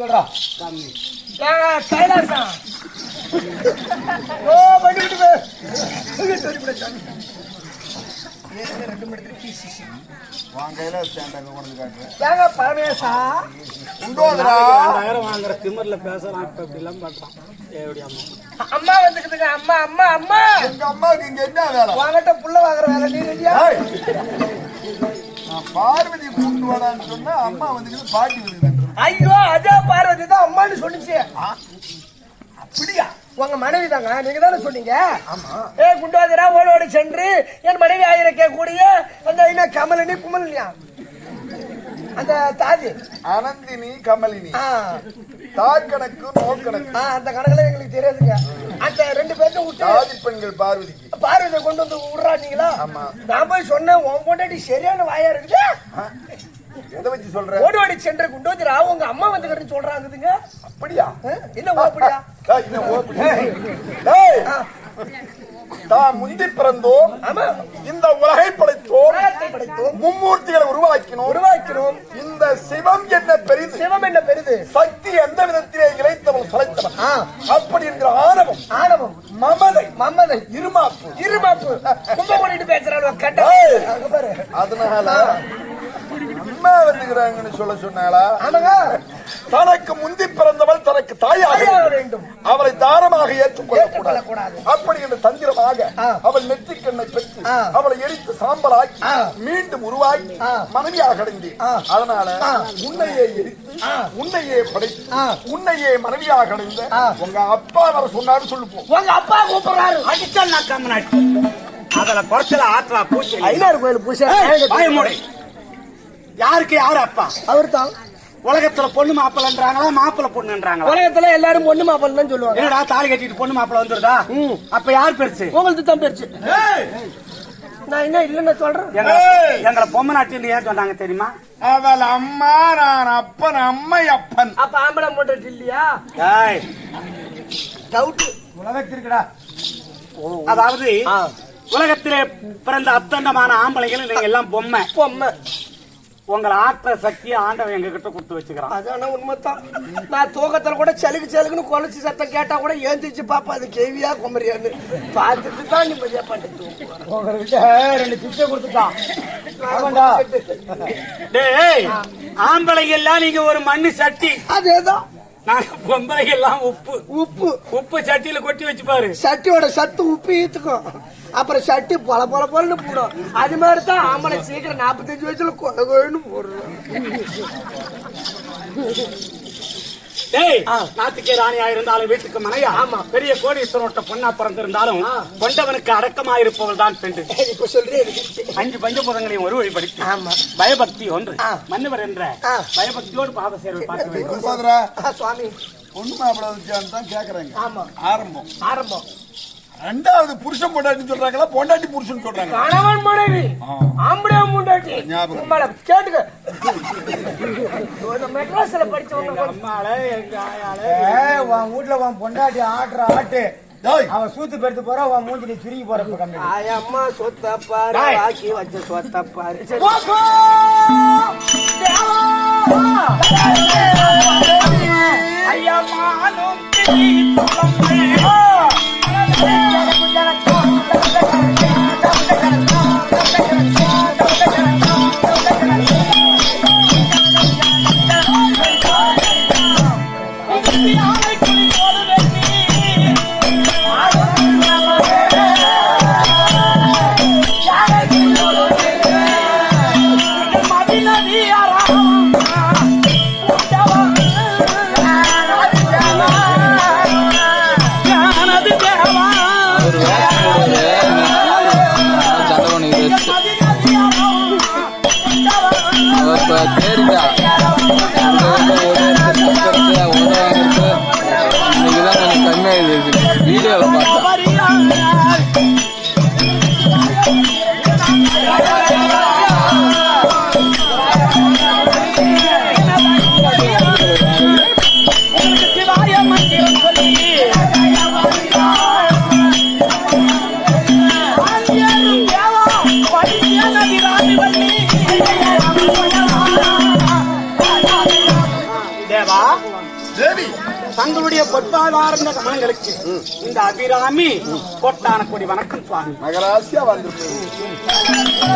சொல்றா? ஏங்க, கைலாசா. ஓ பண்ணி விட்டு போ. இங்க சொல்லி விடு, சாமி. ஏங்க, ரெண்டு மணி நேரத்துக்கு கீசி, கீசி. உன் கையில ஸ்டாண்ட் அங்க கொண்டு காட்டுறேன். ஏங்க, பரமேசா? உண்டோதரா ரெண்டாயிரம் வாங்குற திமிர்ல பேசுறான் இப்ப இப்படி எல்லாம் அம்மா. அம்மா வந்துக்குதுங்க அம்மா அம்மா அம்மா. எங்க அம்மாவுக்கு இங்க என்ன வேலை? உங்ககிட்ட புள்ள வாங்குற வேலை நீ ரெடியா? ஏய், நான் பார்வதி கூட்டு வரான்னு சொன்னா அம்மா வந்துக்குது பாட்டி ஐயோ அதே பார்வதி தான் அம்மான்னு சொல்லுச்சு அப்படியா? உங்க மனைவி தாங்க நீங்க தானே சொன்னீங்க? ஏ குண்டோதரா ஓடோடி சென்று என் மனைவி ஆயிரக்கே கூடிய அந்த என்ன கமலினி குமலினியா? அந்த தாதி. அனந்தினி கமலினி. தாக்கணக்கு நோக்கணக்கு அந்த கணக்குல எங்களுக்கு தெரியாதுங்க. அந்த ரெண்டு பேர்த்த விட்டு ஜாதி பெண்கள் பார்வதிக்கு. பார்வதியை கொண்டு வந்து விடுறாட்டீங்களா ஆமா. நான் போய் சொன்னேன் உன் பொண்டாட்டி சரியான வாயா இருக்குது? எதை வச்சு சொல்ற? ஓடோடி சென்று உங்க அம்மா வந்துக்கிட்டு சொல்றாங்குதுங்க அப்படியா? ஆ, என்ன ஓப்படியா என்ன தான் முந்தி பிறந்தோம். இந்த உலகை படைத்தோம். மும்மூர்த்திகளை உருவாக்கினோம். உருவாக்கிறோம் இந்த சிவம் என்ன பெரிது? சிவம் என்ன பெரிது? சக்தி எந்த விதத்திலே இழைத்தவள் சளைத்தவன் ஆ. அப்படி என்கிற ஆணவம். ஆணவம். மமதை. மம்மதை இருமாப்பு. இருமாப்பு. கும்ப பண்ணிட்டு பேசுறாள் கட்ட. அதனால அம்மா வந்துக்கிறாங்கன்னு சொல்ல சொன்னாளா ஆமாங்க தனக்கு முந்தி பிறந்தவள் தனக்கு தாயாக வேண்டும். அவளை தாரமாக ஏற்றுக்கொள்ள கூடாது. அப்படி என்று தந்திரமாக. அவள் நெற்றிக்கண்ணை பெற்று. அவளை எரித்து சாம்பலாக்கி ஆ. மீண்டும் உருவாக்கி. மனைவியாக அடைந்தேன். அதனால. உன்னையே எரித்து. உன்னையே படைத்து. உன்னையே மனைவியாக அடைந்த. உங்க அப்பா வர சொன்னாரு சொல்லுப்போம் உங்க அப்பா கூப்பிடுறாரு அடிச்சா நான் கம்மனாட்டி அதுல குறைச்சல ஆற்றா பூச்சி ஐநாறு கோயில் பூசை பயமுறை யாருக்கு யாரு அப்பா? அவர் தான் உலகத்துல பொண்ணு மாப்பிள்ளன்றாங்களா மாப்பிள்ளை பொண்ணுன்றாங்களா? உலகத்துல எல்லாரும் பொண்ணு மாப்பிள்ளை தான் சொல்லுவாங்க. என்னடா தாலி கட்டிட்டு பொண்ணு மாப்பிள்ளை வந்துருதா. அப்ப யார் பெருசு? உங்களுக்கு தான் பெருச்சு நான் என்ன இல்லைன்னு சொல்றேன்? எங்களை பொம்மை நாட்டின்னு ஏன் சொன்னாங்க தெரியுமா? அவள் அம்மா நான் அப்பன் அம்மை அப்பன். அப்ப ஆம்பளை மூட்டை இல்லையா? ஏய், டவுட் உலகத்திற்குடா. அதாவது. உலகத்திலே பிறந்த அத்தண்டமான ஆம்பளைகள் நீங்க எல்லாம் பொம்மை. பொம்மை. உங்களை ஆற்ற சக்தியை ஆண்டவன் எங்க கிட்ட கொடுத்து வச்சுக்கிறான். அதான உண்மைதான். நான் தூக்கத்துல கூட சலுக்கு சலுக்குன்னு குலைச்சி சத்தம் கேட்டா கூட ஏந்திரிச்சு பாப்பா அது கேவியா குமரியான்னு. பார்த்துட்டு தான் நிம்மதியா பண்ணிட்டு உங்ககிட்ட ரெண்டு பிச்சை கொடுத்துட்டான். டேய் ஆம்பளைங்க எல்லாம் நீங்க ஒரு மண்ணு சட்டி. அதேதான். நாங்க பொம்பளைங்க எல்லாம் உப்பு. உப்பு. உப்பு சட்டியில கொட்டி வச்சு பாரு. சட்டியோட சத்து உப்பு ஈத்துக்கும். அப்புறம் சட்டி பொல பொல பொலன்னு போடும். அது மாதிரி தான் ஆம்பளை சீக்கிரம் நாற்பத்தஞ்சு வயசுல கொலை கொழுன்னு போடுறோம். நாட்டுக்கே ராணியா இருந்தாலும் வீட்டுக்கு மனையா? ஆமா. பெரிய கோடீஸ்வரோட்ட பொண்ணா பிறந்திருந்தாலும் கொண்டவனுக்கு அடக்கமா இருப்பவள் தான் பெண்டு இப்ப சொல்றேன் அஞ்சு பஞ்சபூதங்களையும் ஒரு வழிபடுத்தி. ஆமா. பயபக்தி ஒன்று. மன்னவர் என்ற. பயபக்தியோடு பாத சேர்வை பார்க்க சுவாமி. பொண்ணு மாப்பிள வச்சான்னு தான் கேக்குறாங்க. ஆமா. ஆரம்பம். ஆரம்பம். ரெண்டாவது புருஷன் பொண்டாட்டி சொல்றாங்களா? பொண்டாட்டி புருஷன் சொல்றாங்க கணவன் மனைவி. ஆம்பளை முண்டாட்டி ஞாபகம். கேட்டுக்க. மெட்ராஸ்ல படிச்சவங்க அம்மால எங்க ஆயால. உன் வீட்டுல உன் பொண்டாட்டி ஆட்டுற ஆட்டு. டேய், அவன் சூத்து பெருத்து போற உன் மூஞ்சி நீ சுருங்கி போற இப்ப கம்மி ஆயம்மா சொத்த பாரு. ஆக்கி வச்ச சொத்த பாரு. சண்டை Thank you. பொட்டாதார்ந்த கமலங்களுக்கு இந்த அபிராமி பொட்டான கொடி வணக்கம் சுவாமி. மகராசியா வந்திருப்பேன்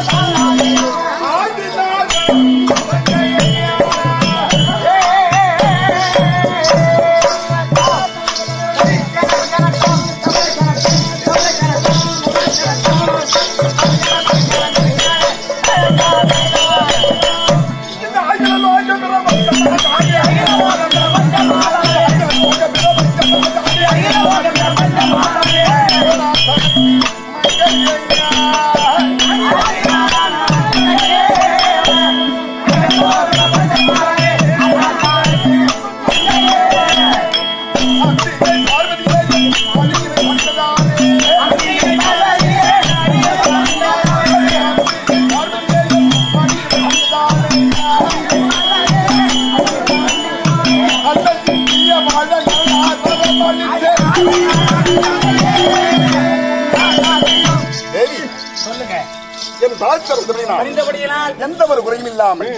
எந்த ஒரு குறையும் இல்லாமல்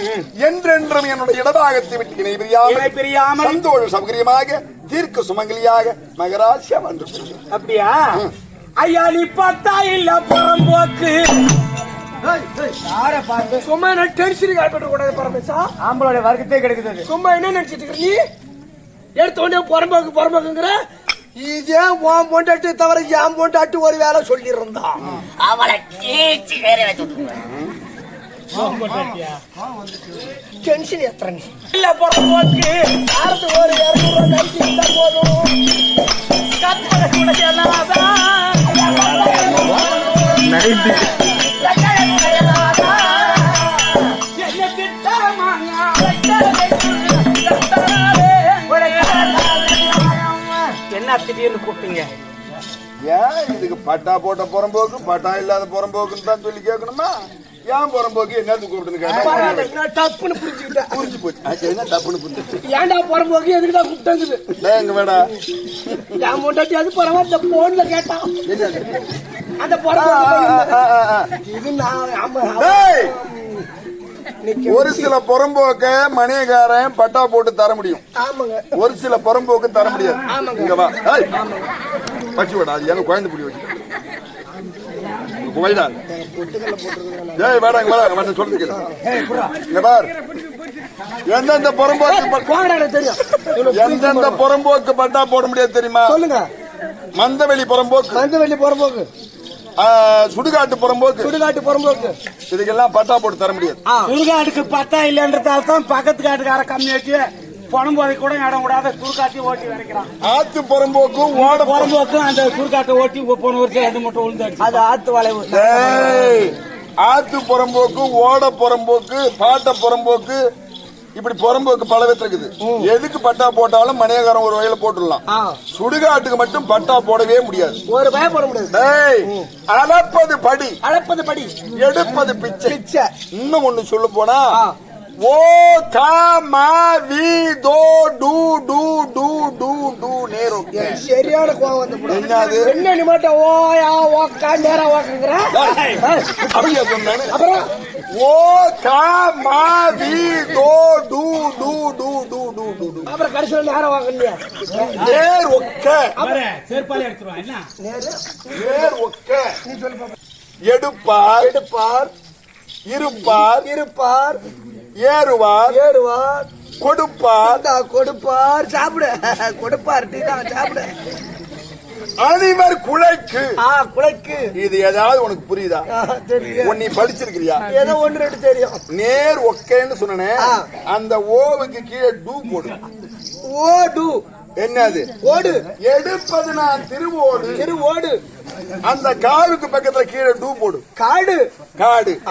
என்றென்றும் என்னுடைய இடபாகத்தை விட்டு இணை பிரியாமல் சந்தோஷ சௌகரியமாக தீர்க்க சுமங்கலியாக மகராசியா வந்திருக்கிறேன் அப்படியா? ஐயா நீ பார்த்தா இல்ல புறம்போக்கு சும்மா என்ன டென்ஷன் கால்பட்டு கூடாது பரமேசா? ஆம்பளோட வர்க்கத்தே கிடைக்குது. அது. சும்மா என்ன நினைச்சிட்டு இருக்க நீ? எடுத்த உடனே புறம்போக்கு புறம்போக்குங்கிற? இதே உன் பொண்டாட்டி தவிர என் பொண்டாட்டி ஒரு வேலை சொல்லி இருந்தான் அவளை கீச்சு வேற டென்ஷன் எத்தனை இல்ல புறம்போக்கு யாருக்கு ஒரு இரநூறு நைட்டு இருந்தா போதும். கூட திடீர்னு கூப்பிட்டீங்க. ஏன் இதுக்கு பட்டா போட்ட புறம்போக்கு பட்டா இல்லாத புறம்போக்குன்னு தான் சொல்லி கேட்கணுமா? ஏன் புறம்போக்கு? என்னது கேட்டேன் டப்புன்னு புரிஞ்சுக்கிட்டேன் புரிஞ்சு போச்சு. என்ன தப்புன்னு புரிஞ்சு ஏன்டா புறம்போக்கு? எதுக்கு தான் கூப்பிட்டது எங்க வேடா என் பொண்டாட்டி அது பரவாயில்ல போன்ல கேட்டான் அந்த புறம்போக்கு. இது நான்! ஒரு சில புறம்போக்க மணியக்காரன் பட்டா போட்டு தர முடியும். ஒரு சில புறம்போக்கு தர முடியாது. இங்க வா! வச்சு விடா அது எனக்கு குழந்தை பிடி வச்சு போயிடா ஏய் வேடா இங்க வேடா வந்து சொல்லுங்க இங்க பார். எந்தெந்த புறம்போக்கு எந்தெந்த பட்டா போட முடியாது தெரியுமா? சொல்லுங்க. மந்தவெளி புறம்போக்கு. மந்தவெளி புறம்போக்கு. சுடுகாட்டு புறம்போக்கு. சுடுகாட்டு புறம்போக்கு. இதுக்கெல்லாம் பட்டா போட்டு தர முடியாது. சுடுகாட்டுக்கு பத்தா இல்லைன்றதால தான் பக்கத்து காட்டுக்கார கம்மி வச்சு பணம் போதை கூட இடம் விடாத சுடுகாட்டி ஓட்டி வரைக்கிறான். ஆத்து புறம்போக்கு ஓட புறம்போக்கும் அந்த சுடுகாட்டை ஓட்டி போன வருஷம் ரெண்டு மட்டும் விழுந்தாச்சு அது ஆத்து வளைவு. ஆத்து புறம்போக்கு ஓட புறம்போக்கு பாட்ட புறம்போக்கு இப்படி புறம்போக்கு பல விதத்துல இருக்குது. எதுக்கு பட்டா போட்டாலும் மணியகாரம் ஒரு வகையில போட்டுடலாம். சுடுகாட்டுக்கு மட்டும் பட்டா போடவே முடியாது. ஒரு பயம் போட முடியாது. டேய், அளப்பது படி. அளப்பது படி. எடுப்பது பிச்சை. இன்னும் ஒண்ணு சொல்ல போனா. ஓ கா மா வி தோ டு டு டு டு டு நேரம். சரியான கோவம் வந்து. என்னது என்ன நீ மட்டும் ஓயா ஓக்கா நேரா ஓக்குங்கிற. டேய், அப்படியா சொன்னானு அப்புறம் ஓ கா மா வி தோ டு டு டு டு டு டு. டு அப்புறம் கடைசியில் நேரம் வாங்கலையா நேர் ஒக்க. செருப்பாலே எடுத்துருவான். என்ன? நேரு நேர் ஒக்க எடுப்பார். எடுப்பார். இருப்பார். இருப்பார். ஏறுவார். ஏறுவார். கொடுப்பார். கொடுப்பார். சாப்பிடு. கொடுப்பார். டீ தான் சாப்பிடு. அணிவர் குலைக்கு. குலைக்கு. இது ஏதாவது உனக்கு புரியுதா? உன் நீ படிச்சிருக்கிறியா? ஏதோ ஒன்று ரெண்டு தெரியும். நேர் ஒக்கேன்னு சொன்னனே. அந்த ஓவுக்கு கீழே டூ போடு. ஓடு என்னது? ஓடு. எடுப்பது நான் திருவோடு. திரு ஓடு அந்த காவுக்கு பக்கத்துல கீழே டூ போடு. காடு. காடு.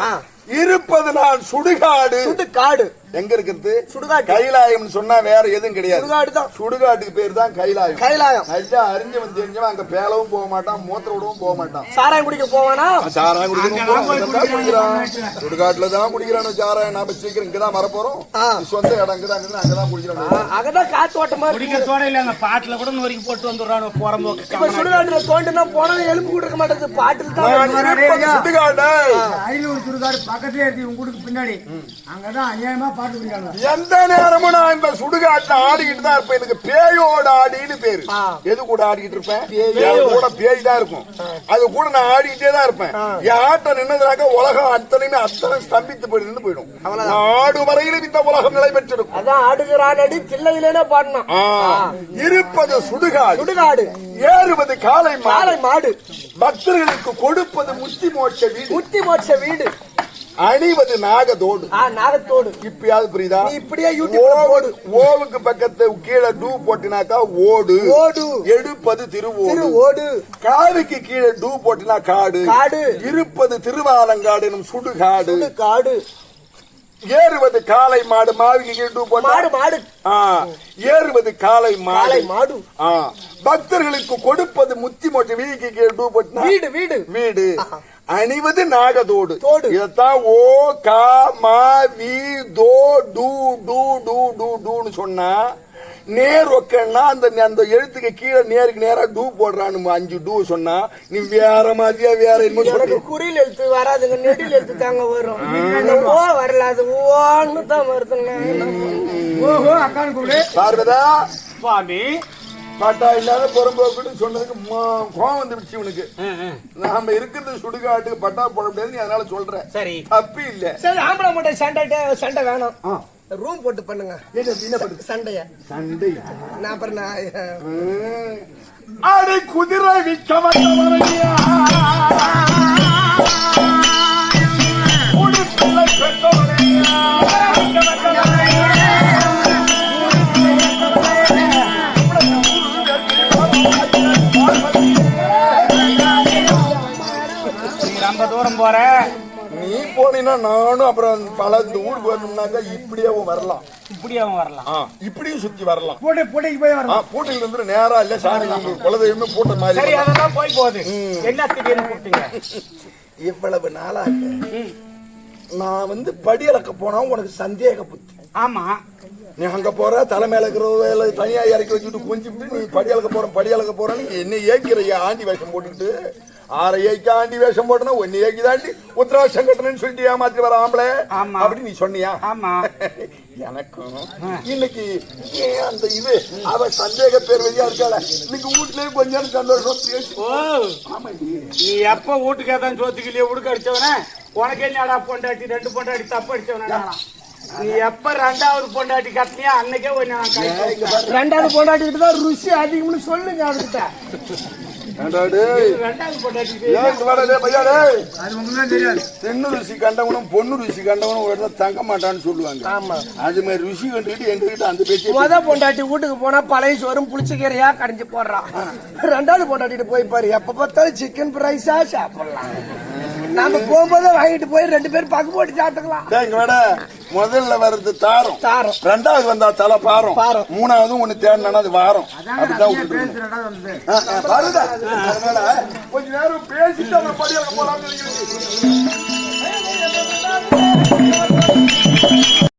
இருப்பது நான் சுடுகாடு. சுடு காடு. எங்க இருக்கிறது? சுடுகாடு. கைலாயம் சொன்னா வேற எதுவும் கிடையாது. சுடுகாடு தான். சுடுகாட்டுக்கு பேர் தான் கைலாயம். கைலாயம். நல்லா அறிஞ்சவன் தெரிஞ்சவன் அங்க பேலவும் போக மாட்டான் மூத்திர விடவும் போக மாட்டான். சாராயம் குடிக்க போவானா? சாராயம் குடிக்கணும் போறான். அங்கதான் குடிக்கிறான். சுடுகாட்டுல தான் குடிக்கிறான் சாராயம். நாம சீக்கிரம் இங்கதான் வர போறோம். ஆ. சொந்த இடம் இங்கதான் அங்கதான் குடிக்கிறான். அங்கதான் காத்து ஓட்டமா குடிக்க தோட இல்ல. அந்த பாட்டுல கூட நொறுக்கி போட்டு வந்துடுறான் புறம்போக்கு இப்ப. சுடுகாட்டுல தோண்டுனா போனா எலும்பு கூட இருக்க மாட்டேங்குது. பாட்டில் தான் சுடுகாடு. ஐநூறு சுடுகாடு பக்கத்துல இருக்கு. உங்க வீட்டுக்கு பின்னாடி. அங்கதான் அநியாயமா எந்த நேரமும் நான் இந்த சுடுகாட்டுல ஆடிக்கிட்டு தான் இருப்பேன். எனக்கு பேயோட ஆடின்னு பேரு. எது கூட ஆடிக்கிட்டு இருப்பேன்? கூட பேய் தான் இருக்கும். அது கூட நான் ஆடிக்கிட்டே தான் இருப்பேன். என் ஆட்டம் நின்னதுனாக்க உலகம் அத்தனையுமே அத்தனை ஸ்தம்பித்து போய் நின்று போயிடும் ஆடு வரையிலும் இந்த உலகம் நிலை பெற்றிருக்கும். அதான் ஆடுகிறான் அடி சில்லையிலேனே பாடணும். இருப்பது சுடுகாடு. சுடுகாடு. ஏறுவது காலை மாலை மாடு. பக்தர்களுக்கு கொடுப்பது முத்தி மோட்ச வீடு. முத்தி மோட்ச வீடு. அணிவது நாகதோடு நாகத்தோடு. இப்பயாவது புரியுதா? இப்படியே ஓவு- ஓவுக்கு பக்கத்து கீழே டூ போட்டினாக்கா ஓடு. ஓடு. எடுப்பது திரு திருவோடு ஓடு. காடுக்கு கீழே டூ போட்டினா காடு. காடு. இருப்பது திருவாலங்காடு எனும் சுடுகாடு. சுடு காடு ஏறுவது காளை மாடு. மாவிக்கு கீழே டூ போட்டா? மாடு மாடு. ஏறுவது காளை மாடு. காளை மாடு. பக்தர்களுக்கு கொடுப்பது முத்தி மோட்ச வீதிக்கு கீழே டூ போட்டினா? வீடு வீடு. வீடு. அணிவது நாகதோடு. தோடு. இதத்தான் ஓ கா மா வி தோ டு டு டு டு டுன்னு சொன்னா நேர் ஒக்கன்னா அந்த அந்த எழுத்துக்கு கீழே நேருக்கு நேரா டூ போடுறான்னு அஞ்சு டூ சொன்னா நீ வேற மாதிரியா வேற எனக்கு. குறில் எழுத்து வராதுங்க நெடில் எழுத்து தாங்க வரும். ஓ வரல அது ஓன்னு தான் வருதுங்க. ஓஹோ அக்கானு கூப்பிடு. பார்வதா? சுவாமி பாட்டா இல்லாத புறம்போக்குன்னு சொன்னதுக்கு மா- கோவம் வந்துடுச்சு உனக்கு நாம இருக்கிறது சுடுகாட்டுக்கு பட்டா போட முடியாது நீ அதனால சொல்ற. சரி. தப்பு இல்ல. சரி ஆம்பளை மூட்டை சண்டை சண்டை வேணும். ரூம் போட்டு பண்ணுங்க. என்ன என்ன பண்ணுது? சண்டைய. சண்டை நான் அப்புறம் நான். அடி குதிரை விற்க ரொம்ப தூரம் போற நீ போனீன்னா நானும் அப்புறம் பல இந்த ஊருக்கு வரணும்னாக்கா இப்படியாவும் வரலாம். இப்படி அவன் வரலாம் இப்படியும் சுத்தி வரலாம். போட்டு போட்டிக்கு போய் வரணும். ஆ, பூட்டையில இருந்து நேரா இல்ல சாமி. குலதெய்வமே பூட்ட மாதிரி சரி வரலாம். அதெல்லாம் போய் போகுது. என்ன திடீர்னு கூப்பிட்டீங்க இவ்வளவு நாளா நான் வந்து படி அளக்க போனா உனக்கு சந்தேக புத்தி. ஆமா. நீ அங்க போற தலை மேல இருக்கிற தனியா இறக்கி வச்சுட்டு கொஞ்சிட்டு நீ படி அளக்க போற படி அளக்க போறன்னு என்ன ஏக்கிறையா ஆண்டி வேஷம் போட்டுக்கிட்டு ஆண்டி வேஷம் போட்டனா ஒன்னு ஏக்கி தாண்டி உத்தராட்சம் கட்டணும்னு சொல்லிட்டு ஏமாத்தி வர ஆம்பளை? ஆமா. அப்படி நீ சொன்னியா? ஆமா. எனக்கும். இன்னைக்கு ஏன் அந்த இது? அவ சந்தேக பேர் வழியா இருக்காள. இன்னைக்கு வீட்லயே கொஞ்ச நேரம் சந்தோஷம் பேசி. ஓ. நீ. எப்ப வீட்டுக்கு ஏதாவது சோத்துக்கிலேயே உடுக்க அடிச்சவனே? உனக்கு என்னடா பொண்டாட்டி? ரெண்டு பொண்டாட்டி தப்பு அடிச்சவனா நீ எப்ப ரெண்டாவது பொண்டாட்டி கட்டினியா அன்னைக்கே. ரெண்டாவது பொண்டாட்டிக்கிட்டு தான் ருசி அதிகம்னு சொல்லுங்க அதுக்கிட்ட தென்னு ருசி கண்டவனும் பொண்ணு ருசி கண்டவனும் ஒரு இடத்துல தங்க மாட்டான்னு சொல்லுவாங்க. ஆமா. அது மாதிரி ருசி கண்டுக்கிட்டு எங்ககிட்ட அந்த பேச்சு முத பொண்டாட்டி வீட்டுக்கு போனா பழைய சோறும் புளிச்சக்கீரையா கடைஞ்சு போடுறான் ரெண்டாவது பொண்டாட்டிட்டு போய் பாரு எப்ப பார்த்தாலும் சிக்கன் ஃப்ரைஸா சாப்பிடலாம். நாம போகும்போதே வாங்கிட்டு போய் ரெண்டு பேரும் பங்கு போட்டு சாப்பிட்டுக்கலாம். இங்க வாடா. முதல்ல வர்றது தாரம். தாரம். ரெண்டாவது வந்தா தலை பாரம். பாரம். மூணாவது ஒண்ணு தேடினா அது வாரம். வருதா? அதனால கொஞ்ச நேரம் பேசிட்டு அந்த போலாம்னு